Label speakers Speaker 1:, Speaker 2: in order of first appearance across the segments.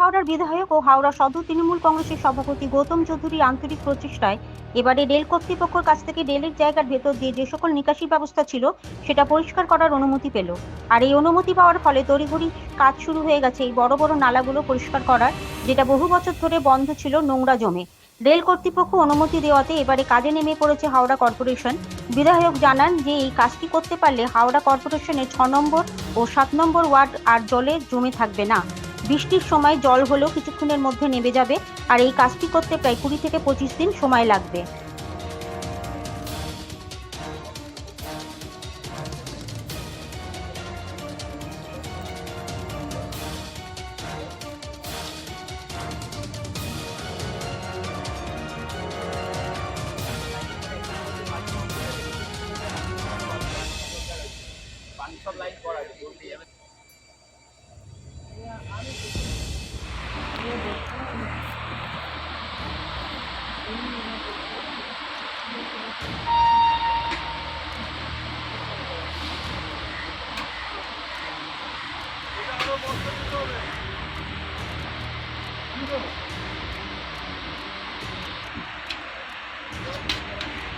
Speaker 1: হাওড়ার বিধায়ক ও হাওড়া সদর তৃণমূল কংগ্রেসের সভাপতি গৌতম চৌধুরীর আন্তরিক প্রচেষ্টায় এবারে রেল কর্তৃপক্ষের কাছ থেকে রেলের জায়গার ভেতর দিয়ে যে সকল নিকাশি ব্যবস্থা ছিল সেটা পরিষ্কার করার অনুমতি পেল। আর এই অনুমতি পাওয়ার ফলে তড়িঘড়ি কাজ শুরু হয়ে গেছে এই বড় বড় নালাগুলো পরিষ্কার করার যেটা বহু বছর ধরে বন্ধ ছিল নোংরা জমে। রেল কর্তৃপক্ষ অনুমতি দেওয়াতে এবারে কাজে নেমে পড়েছে হাওড়া কর্পোরেশন। বিধায়ক জানান যে এই কাজটি করতে পারলে হাওড়া কর্পোরেশনের ছ নম্বর ও সাত নম্বর ওয়ার্ড আর জলে জমে থাকবে না। বৃষ্টির সময় জল হলেও কিছুক্ষণের মধ্যে নেমে যাবে, আর এই কাজটি করতে প্রায় কুড়ি থেকে পঁচিশ দিন সময় লাগবে।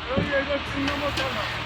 Speaker 2: ওই এই যে তিন নম্বর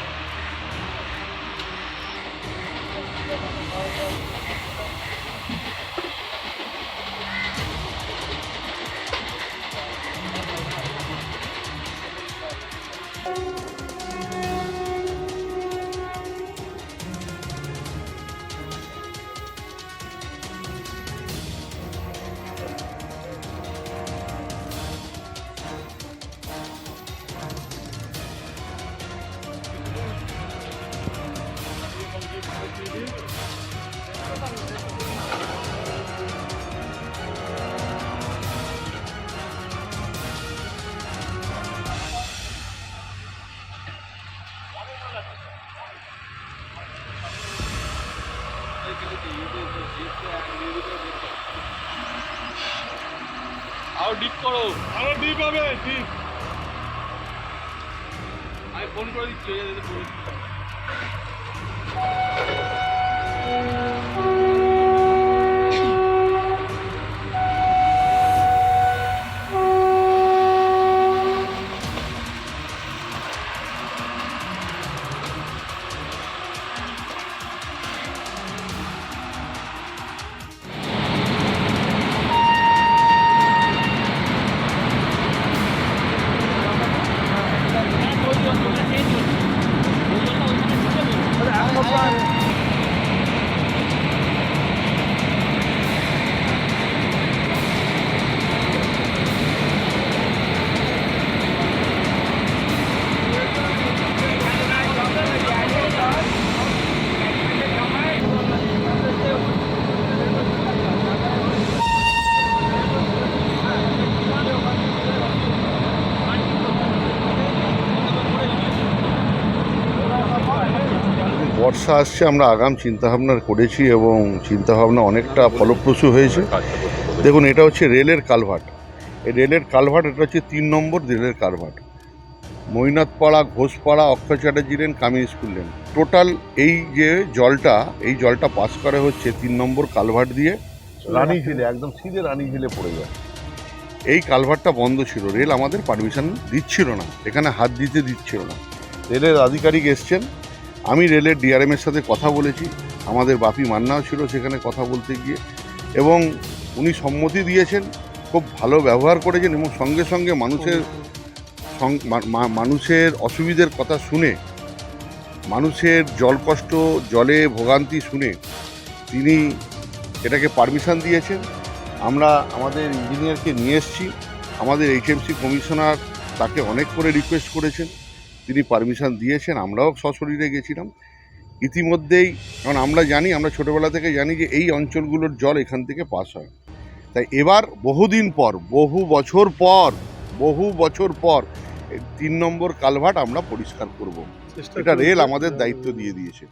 Speaker 3: আরও ডিপ করো।
Speaker 2: আরও ডিপ হবে ডিপ
Speaker 3: আমি ফোন করে দিচ্ছি ওই যে বলে দিচ্ছি।
Speaker 4: বর্ষা আসছে আমরা আগাম চিন্তাভাবনা করেছি এবং চিন্তাভাবনা অনেকটা ফলপ্রসূ হয়েছে। দেখুন এটা হচ্ছে রেলের কালভার্ট। এই রেলের কালভার্ট এটা হচ্ছে তিন নম্বর রেলের culvert. Moinathpara Ghoshpara Akshay Chatterjee lane Kamini school lane. Total এই যে জলটা এই জলটা পাস করা হচ্ছে তিন নম্বর কালভার্ট দিয়ে। রানী ঝিলে একদম সিধে রানী ঝিলে পড়ে যায়। এই কালভার্টটা বন্ধ ছিল রেল আমাদের পারমিশন দিচ্ছিল না এখানে হাত দিতে দিচ্ছিল না। রেলের আধিকারিক এসছেন আমি রেলের ডিআরএম এর সাথে কথা বলেছি, আমাদের বাপি মান্নাও ছিল সেখানে কথা বলতে গিয়ে, এবং উনি সম্মতি দিয়েছেন, খুব ভালো ব্যবহার করেছেন এবং সঙ্গে সঙ্গে মানুষের মানুষের অসুবিধের কথা শুনে, মানুষের জল কষ্ট জলে ভোগান্তি শুনে তিনি এটাকে পারমিশন দিয়েছেন। আমরা আমাদের ইঞ্জিনিয়ারকে নিয়ে এসেছি, আমাদের এইচএমসি কমিশনার তাকে অনেক করে রিকোয়েস্ট করেছেন। তিনি পারমিশন দিয়েছেন আমরাও সশরীরে গেছিলাম। ইতিমধ্যেই কারণ আমরা জানি আমরা ছোটোবেলা থেকে জানি যে এই অঞ্চলগুলোর জল এখান থেকে পাস হয়। তাই এবার বহুদিন পর বহু বছর পর বহু বছর পর তিন নম্বর কালভার্ট আমরা পরিষ্কার করব। এটা রেল আমাদের দায়িত্ব দিয়ে দিয়েছে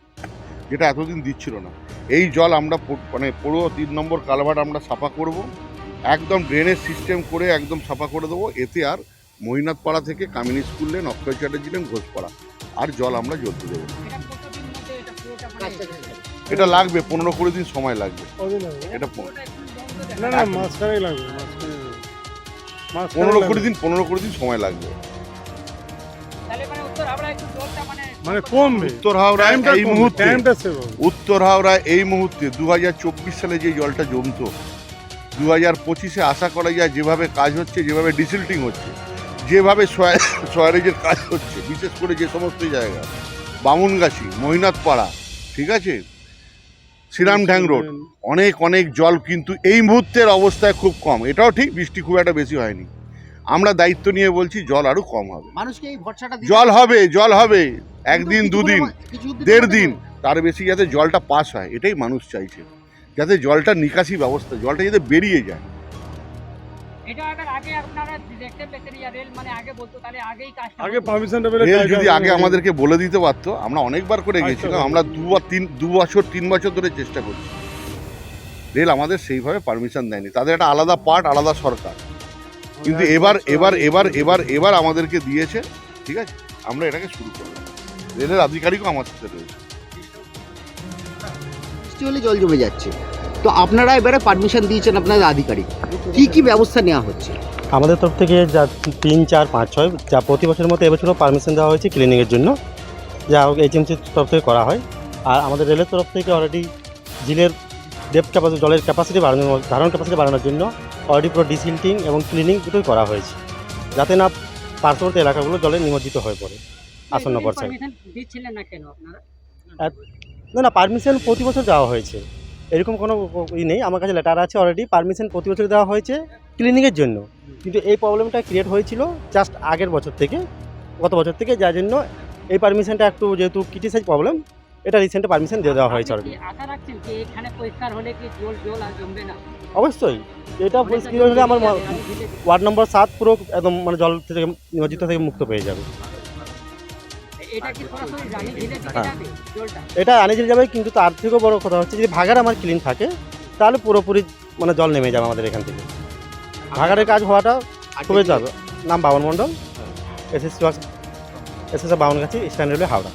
Speaker 4: যেটা এতদিন দিচ্ছিল না। এই জল আমরা মানে পুরো তিন নম্বর কালভার্ট আমরা সাফা করব। একদম ড্রেনের সিস্টেম করে একদম সাফা করে দেবো। এতে আর মহিনাথ পাড়া থেকে Kamini school lane Akshay Chatterjee lane Ghoshpara. আর জল আমরা জ্বলতে দেবো এটা লাগবে পনেরো কুড়ি দিন সময় লাগবে। এটা পনেরো কুড়ি দিন পনেরো কুড়ি দিন সময় লাগবে।
Speaker 2: মানে কমবে।
Speaker 4: উত্তর হাওড়ায় এই মুহূর্তে। উত্তর হাওড়ায় এই মুহূর্তে দু হাজার চব্বিশ সালে যে জলটা জমতো দু হাজার পঁচিশে আশা করা যায় যেভাবে কাজ হচ্ছে যেভাবে ডিসিল্টিং হচ্ছে যেভাবে সয়ারেজের কাজ হচ্ছে বিশেষ করে যে সমস্ত জায়গা বামুনগাছি মহিনাথ পাড়া ঠিক আছে? শ্রীরাম ঢ্যাং রোড অনেক অনেক জল কিন্তু এই মুহূর্তের অবস্থায় খুব কম। এটাও ঠিক বৃষ্টি খুব একটা বেশি হয়নি। আমরা দায়িত্ব নিয়ে বলছি জল আরও কম হবে।
Speaker 5: মানুষকে এই ভরসাটা
Speaker 4: জল হবে। জল হবে একদিন দুদিন দেড় দিন তার বেশি যাতে জলটা পাস হয় এটাই মানুষ চাইছে। যাতে জলটা নিকাশি ব্যবস্থা জলটা যাতে বেরিয়ে যায়।
Speaker 6: এটা আগে আগে আপনারা দেখতে পেতেন ইয়া রেল মানে আগে বলতো তাহলে আগেই কাজটা
Speaker 2: আগে পারমিশনটা পেলে
Speaker 4: রেল যদি আগে আমাদেরকে বলে দিতে পারতো আমরা অনেকবার করে
Speaker 2: আচ্ছা,
Speaker 4: গেছিলাম
Speaker 2: আচ্ছা।
Speaker 4: আমরা দু বা তিন দু বছর তিন বছর ধরে চেষ্টা করছি। রেল আমাদের সেইভাবে পারমিশন দেয়নি। তাদের একটা আলাদা পার্ট আলাদা সরকার। কিন্তু এবার এবার এবার এবার এবার আমাদেরকে দিয়েছে ঠিক আছে? আমরা এটাকে শুরু করলাম। রেলের আধিকারিকও আমার সাথে রয়েছে।
Speaker 5: জল জমে যাচ্ছে। তো আপনারা এবারে পারমিশন দিয়েছেন আপনাদের আধিকারিক। কি কি ব্যবস্থা নেওয়া হচ্ছে?
Speaker 7: আমাদের তরফ থেকে যা তিন চার পাঁচ ছয় যা প্রতি বছরের মতো এবছরও পারমিশন দেওয়া হয়েছে ক্লিনিংয়ের জন্য। যা এইচএমসির তরফ থেকে করা হয়। আর আমাদের রেলের তরফ থেকে অলরেডি ঝিলের ডেপ ক্যাপাসিটি জলের ক্যাপাসিটি বাড়ানোর ধারণ ক্যাপাসিটি বাড়ানোর জন্য অলরেডি পুরো ডিসিল্টিং এবং ক্লিনিং দুটোই করা হয়েছে। যাতে না পার্শ্ববর্তী এলাকাগুলো জলে নিমজ্জিত হয়ে পড়ে। আসন্ন বর্ষায়।
Speaker 6: না
Speaker 7: না না পারমিশন প্রতি বছর দেওয়া হয়েছে। এরকম কোনো ই নেই। আমার কাছে লেটার আছে অলরেডি পারমিশন প্রতি বছর দেওয়া হয়েছে ক্লিনিংয়ের জন্য। কিন্তু এই প্রবলেমটা ক্রিয়েট হয়েছিল জাস্ট আগের বছর থেকে গত বছর থেকে যার জন্য এই পারমিশনটা একটু যেহেতু ক্রিটিসাইজ প্রবলেম এটা রিসেন্টে পারমিশন দিয়ে দেওয়া হয়েছে অলরেডি
Speaker 6: পরিষ্কার
Speaker 7: অবশ্যই। এটা পরিস্থিতি হলে আমার ওয়ার্ড নম্বর সাত পুরো একদম মানে জল থেকে নিমজ্জিত থেকে মুক্ত পেয়ে যাবে।
Speaker 6: এটা রানি ঝিলে
Speaker 7: হ্যাঁ।
Speaker 6: যাবে?
Speaker 7: কিন্তু তার থেকেও বড় কথা হচ্ছে যদি ভাগার আমার ক্লিন থাকে তাহলে পুরোপুরি মানে জল নেমে যাবে আমাদের এখান থেকে। ভাগারের কাজ হওয়াটা খুবই যাবে নাম বাবন মণ্ডল এসএসসি বাউন গাছি স্ট্যান্ড রেলওয়ে হাওড়া।